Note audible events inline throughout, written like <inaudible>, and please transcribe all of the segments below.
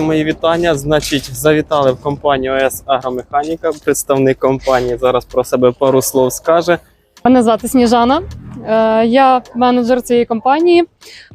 Мої вітання. Значить, завітали в компанію ОС Агромеханіка. Представник компанії зараз про себе пару слов скаже. Мене звати Сніжана. Е, Я менеджер цієї компанії.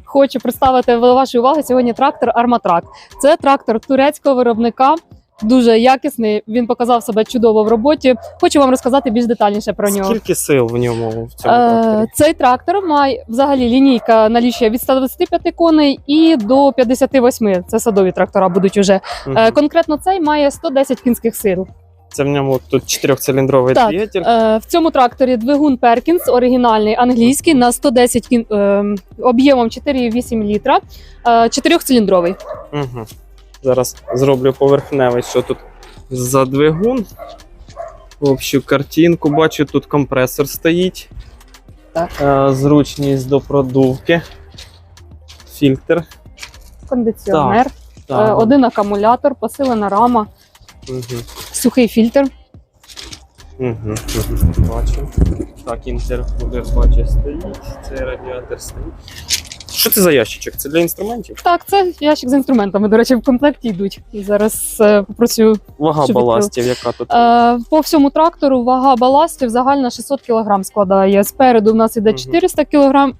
Хочу представити вашій увагу сьогодні трактор Арматрак. Це трактор турецького виробника. Дуже якісний. Він показав себе чудово в роботі. Хочу вам розказати більш детальніше про нього. Скільки сил в ньому в цьому Е. Цей трактор має взагалі лінійка налічує від 125 коней і до 58. Це садові трактора будуть уже. Мгм. Е, Конкретно цей має 110 кінських сил. Це в ньому тут чотирьохциліндровий Так. двигатель. Е, В цьому тракторі двигун Перкінс, оригінальний англійський, на 110 кін... е, об'ємом 4,8 літра, е, чотирьохциліндровий. Угу. Зараз зроблю поверхневий, що тут за двигун. Общу картинку. Бачу, тут компресор стоїть. Так. Е, Зручність до продувки. Фільтр. Кондиціонер, е, Так. один акумулятор, посилена рама, Угу. сухий фільтр. Угу. Бачу. Так, інтеркулер бачу стоїть. Цей радіатор стоїть. Що це за ящичок? Це для інструментів? Так, це ящик з інструментами. До речі, в комплекті йдуть. Зараз е, попросю. Вага Що баластів, яка тут? Е, По всьому трактору вага баластів загальна 600 кг складає. Спереду у нас іде Мгм. 400 кг.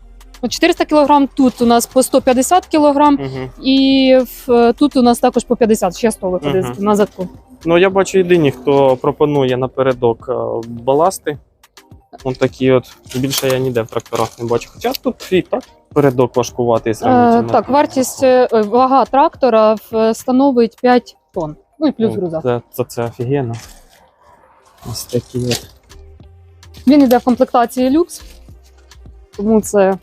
400 кг, тут у нас по 150 кг, і в, тут у нас також по 50, ще 100 виходить Мгм. на задку. Ну, я бачу єдині, хто пропонує напередок е, баласти. Ось такі от. Більше я ніде в тракторах не бачу. Хоча тут і так передок важкуватий Е, так, вартість е, вага трактора в- становить 5 тонн. Ну і плюс груза. Це, це, це офігенно. Ось такі от. Він йде в комплектації люкс, тому це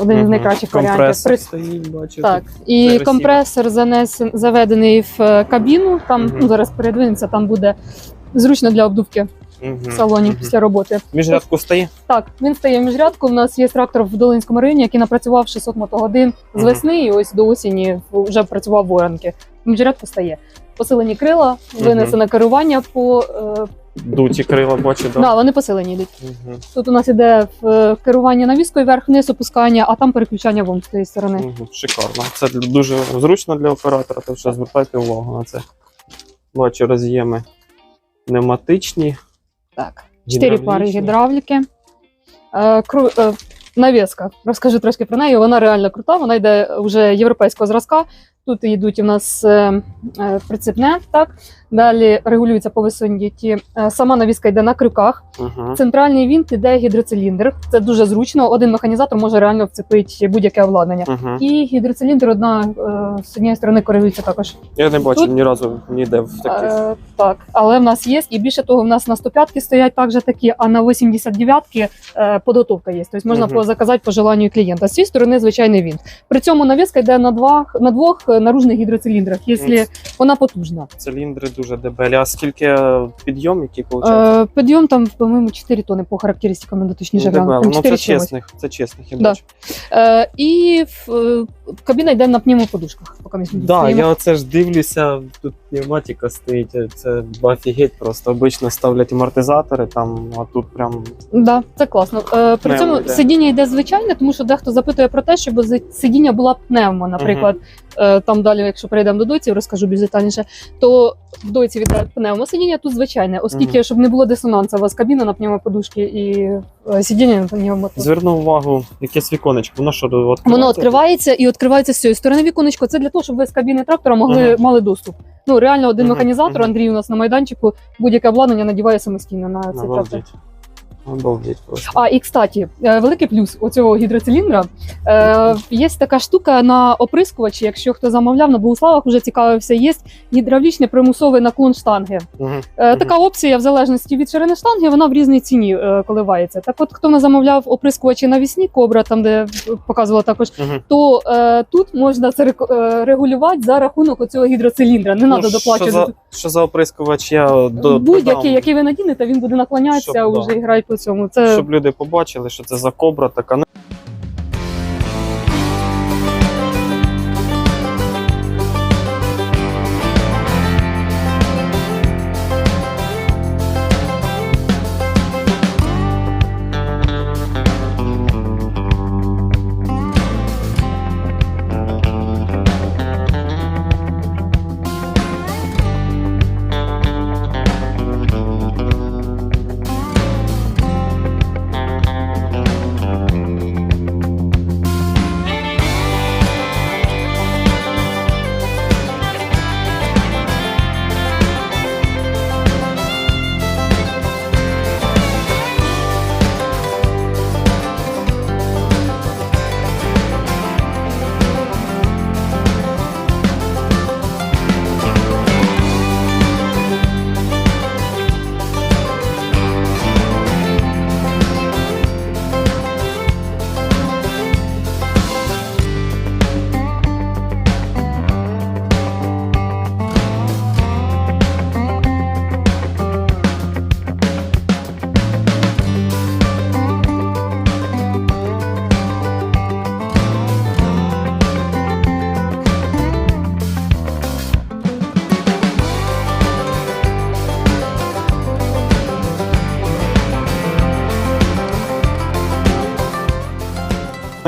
один з Мгм. найкращих варіантів. Компресор При- стоїть, бачу. Так, і компресор занесен, заведений в е, кабіну. Там Мгм. ну, зараз передвинемося, там буде зручно для обдувки. В салоні після роботи. Міжрядку стає? Так, він стає в міжрядку. У нас є трактор в Долинському районі, який напрацював 600 мотогодин з весни, і ось до осені вже працював в оранки. Міжрядку стає. Посилені крила, винесене керування по е, Дуті крила бачу, да. так? вони посилені йдуть. Мгм. Тут у нас іде е, керування навіскою вверх-вниз, опускання, а там переключання вон з тієї сторони. Мгм. Шикарно. Це дуже зручно для оператора, так що звертайте увагу на це. Бачу роз'єми пневматичні. Так, чотири пари гідравліки. Е, кру, е, навіска. Розкажу трошки про неї. Вона реально крута. Вона йде вже європейського зразка. Тут йдуть у нас е, е, прицепне, так. Далі регулюється по висоті. Е, сама навіска йде на крюках. Мгм. Центральний вінт іде гідроциліндр. Це дуже зручно. Один механізатор може реально вцепити будь-яке обладнання. Мгм. І гідроциліндр одна з однієї сторони коригується також. Я не бачив Тут- ні разу ніде в таких. Е, так, але в нас є, і більше того, в нас на 105 стоять також такі, а на 89 е, подготовка є. Тобто можна по заказати по желанню клієнта. З цієї сторони звичайний він. При цьому навіска йде на двох, на двох наружних гідроциліндрах, якщо вона потужна. Циліндри дуже дебелі. А скільки е, підйом, який виходить? Е, підйом там, по-моєму, 4 тони по характеристикам, надо точніше глянути. Ну, це 4 з чимось. чесних, це чесних, я Да. бачу. Е, і в, е, кабіна йде на пневмоподушках, поки ми Да, я оце ж дивлюся, тут пневматика стоїть, це офігеть просто. Обично ставлять амортизатори там, а тут прям Да, це класно. Е, при Пневмо цьому йде. сидіння йде звичайне, тому що дехто запитує про те, щоб сидіння була пневмо, наприклад. Е, там далі, якщо перейдемо до дойців, розкажу більш детальніше, то в дойці від пневмо сидіння тут звичайне, оскільки щоб не було дисонансу, у вас кабіна на пневмоподушки і е, сидіння на пневмоту. звернув увагу, якесь віконечко, воно що відкривається? Воно відкривається і відкривається з цієї сторони віконечко. Це для того, щоб ви з кабіни трактора могли Мгм. мали доступ. Ну реально, один Мгм, механізатор, мгм. Андрій у нас на майданчику, будь-яке обладнання надіває самостійно на цей трактор. Обалдеть. Обалдеть просто. А і кстати, е, великий плюс у цього гідроциліндра е, є така штука на оприскувачі. Якщо хто замовляв на Богуславах, вже цікавився, є гідравлічний примусовий наклон штанги. Е, Така опція, в залежності від ширини штанги, вона в різній ціні е, коливається. Так, от хто не замовляв оприскувачі навісні, кобра, там де показувала також, то е, тут можна це е, регулювати за рахунок оцього гідроциліндра. Не треба Ну, Що доплачувати. за, що за оприскувач я до, Будь-який, який ви надінете, він буде наклонятися, Щоб, да. вже і грає по цьому. Це щоб люди побачили, що це за кобра така.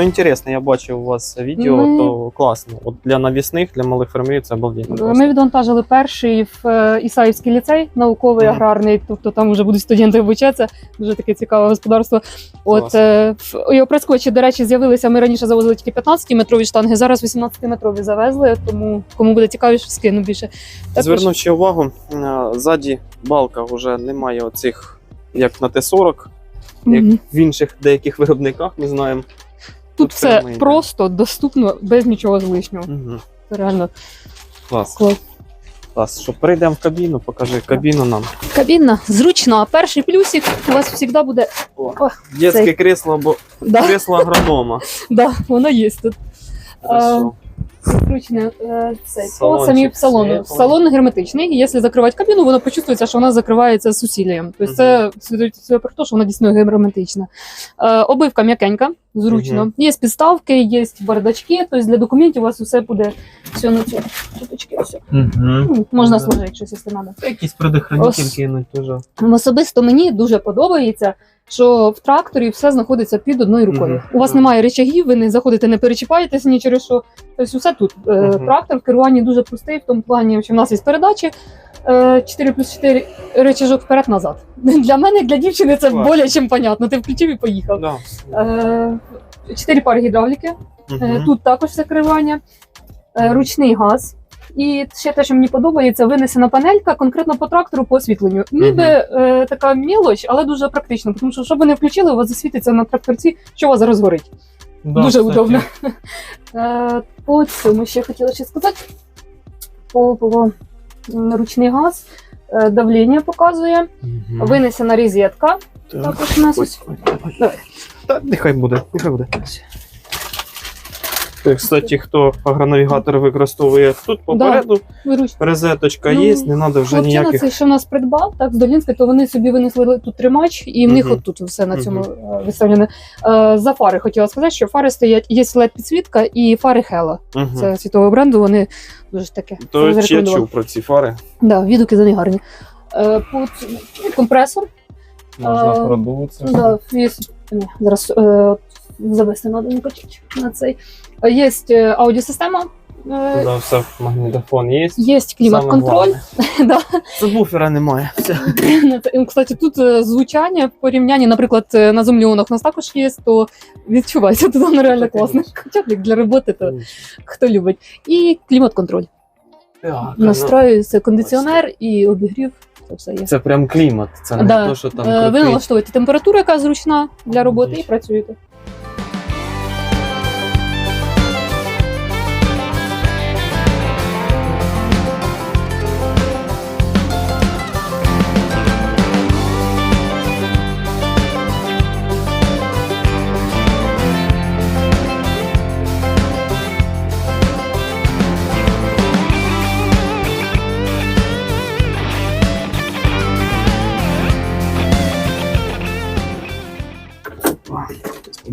Ну, інтересно, я бачив у вас відео, Ми- то класно. От для навісних, для малих фермерів це обалденно. Ми відвантажили перший в е, Ісаївський ліцей, науковий Мгм. аграрний, тобто там вже будуть студенти обучатися. Дуже таке цікаве господарство. От Клас. е, в- і до речі, з'явилися. Ми раніше завозили тільки 15-метрові штанги, зараз 18-метрові завезли. Тому кому буде цікавіше, скину більше. Також- Звернув ще увагу, е, ззаді балка вже немає оцих, як на Т-40, як Мгм. в інших деяких виробниках, ми знаємо. Тут все йде. просто доступно, без нічого злишнього. Угу. Це реально Клас. клас. Клас. Що перейдемо в кабіну, покажи кабіну нам. Кабінна зручна. Перший плюсик у вас завжди буде. О, Детське Цей. кресло або да, крісло агронома. <laughs> да, воно є тут. Хорошо. Е, по Салончик самій салону. Салон герметичний. Якщо закривати кабіну, воно почувствується, що вона закривається з усіллям. Тобто це свідчить про те, що вона дійсно герметична. Е, обивка м'якенька, зручно. Є підставки, є бардачки. Тобто для документів у вас все буде все на цю. Ось. Угу. Ну, Можна Да. сложити щось, якщо треба. Якісь предохранитель Ос- кинуть теж. Особисто мені дуже подобається, що в тракторі все знаходиться під одною рукою. Мгм. У вас немає речагів, ви не заходите, не перечіпаєтеся ні через що. Тобто все тут. Е, Мгм. Трактор в керуванні дуже простий, в тому плані, що в нас є передачі. е, 4 плюс 4 речажок вперед-назад. <laughs> Для мене, як для дівчини, це Клас. более чим понятно. Ти включив і поїхав. Да. Е, Чотири пари гідравліки. Е, Мгм. Тут також закривання, е, ручний газ. І ще те, що мені подобається, винесена панелька конкретно по трактору по освітленню. Ніби е, така мілоч, але дуже практично, тому що щоб ви не включили, у вас засвітиться на тракторці, що у вас зараз горить. Да, дуже кстати. удобно. <laughs> Е, по цьому ще хотіла ще сказати. По, по ручний газ, е, давлення показує, винесена розетка. Так. Також у нас ось. Давай. Та нехай буде, нехай буде. Е, Кстати, хто агронавігатор використовує тут попереду, Вируч. розеточка Ну, є, не треба вже Хлопчина ніяких. цей, що в нас придбав, так, з Долінська, то вони собі винесли тут тримач, і в них Мгм. от все на цьому е, виставлене. Е, За фари хотіла сказати, що фари стоять, є led підсвітка і фари Hella. Мгм. Це світового бренду, вони дуже таке. То я чув про ці фари. Да, відгуки за них гарні. Е, по компресор. Можна продуватися. Да, зараз е, завести треба не почуть на цей. Е, Є е, аудіосистема, е, Да, все, магнітофон є. є клімат-контроль. <laughs> Да. Сабвуфера немає. Все. Ну, ну, Кстати, тут е, звучання в порівнянні, наприклад, е, на земліонах у нас також є, то відчувається тут воно реально конечно. Хоча б як для роботи, то хто любить. І клімат-контроль. Так, ну, Настраюється кондиціонер і обігрів. Це все є. Це прям клімат, це не Да. то, що там Е, Ви налаштовуєте температуру, яка зручна для роботи, і працюєте.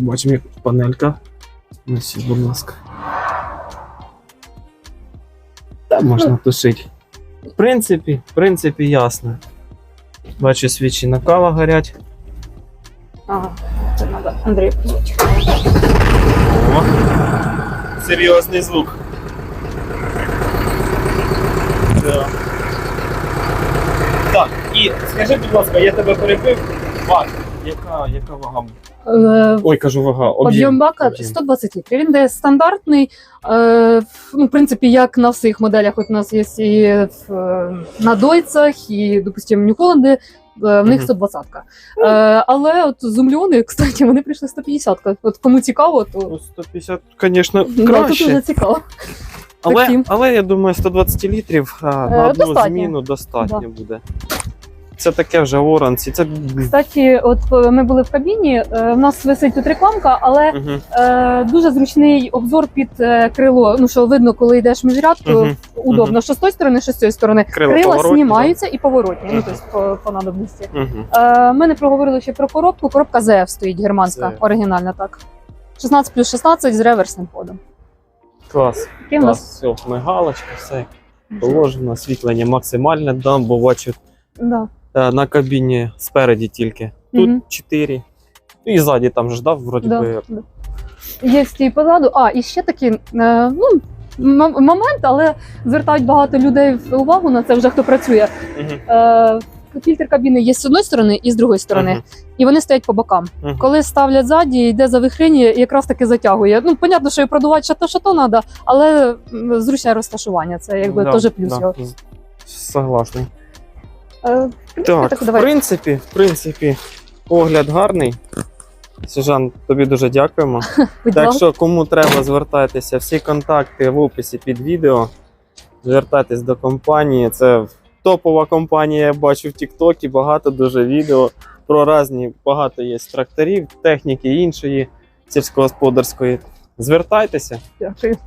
Побачимо, як панелька. Ось, будь ласка. Та можна тушити. В принципі, в принципі, ясно. Бачу, свічі накала горять. Ага, це треба Андрію позвати. О, серйозний звук. Да. Так, і скажи, будь ласка, я тебе перебив. Ваг. Яка, яка вага? Е, Ой, кажу вага. Об'єм бака Об'єм. 120 літрів. Він де стандартний. Е, ну, в принципі, як на всіх моделях, от у нас є і в, е, на дойцах, і, допустимо, Нью-Холланди, е, в них 120-ка. Е, але от зумльони, <laughs> кстати, вони прийшли 150-ка. От кому цікаво, то Ну, 150, звісно, да, тут краще. дуже цікаво. але, таким. але я думаю, 120 літрів а, на Е, одну достатньо. зміну достатньо буде. Це таке вже оранці. Це... Кстати, от е, ми були в кабіні, е, в нас висить тут рекламка, але е, дуже зручний обзор під е, крило. Ну що видно, коли йдеш міжряд, то мгм. удобно. Що з тої сторони, що з цієї сторони. Крила Крила знімаються і поворотні, ну тобто по, по надобності. Е, ми не проговорили ще про коробку. Коробка ZF стоїть германська, оригінальна так. 16 плюс 16 з реверсним ходом. Клас. У нас Клас, все, мигалочка, все положено, освітлення максимальне дам, бо бачу да. Е, на кабіні спереді тільки. Тут Мгм. 4. І ззаді там ж дав, вроді Да, би да. є і позаду. А, і ще такий е, ну, момент, але звертають багато людей увагу на це, вже хто працює. Е, фільтр кабіни є з одної сторони і з другої сторони, Мгм. і вони стоять по бокам. Мгм. Коли ставлять ззаді, йде завихрення і якраз таки затягує. Ну, понятно, що і продувати що то, що то треба, але зручне розташування. Це якби Да, теж плюс да, його. Согласний. Е, Так, так, в принципі, в принципі, огляд гарний. Сержант, тобі дуже дякуємо. <laughs> Так що, кому треба, звертайтеся. Всі контакти в описі під відео. Звертайтесь до компанії. Це топова компанія, я бачу в Тіктокі, багато дуже відео про різні, багато є тракторів, техніки іншої сільськогосподарської. Звертайтеся. Дякую.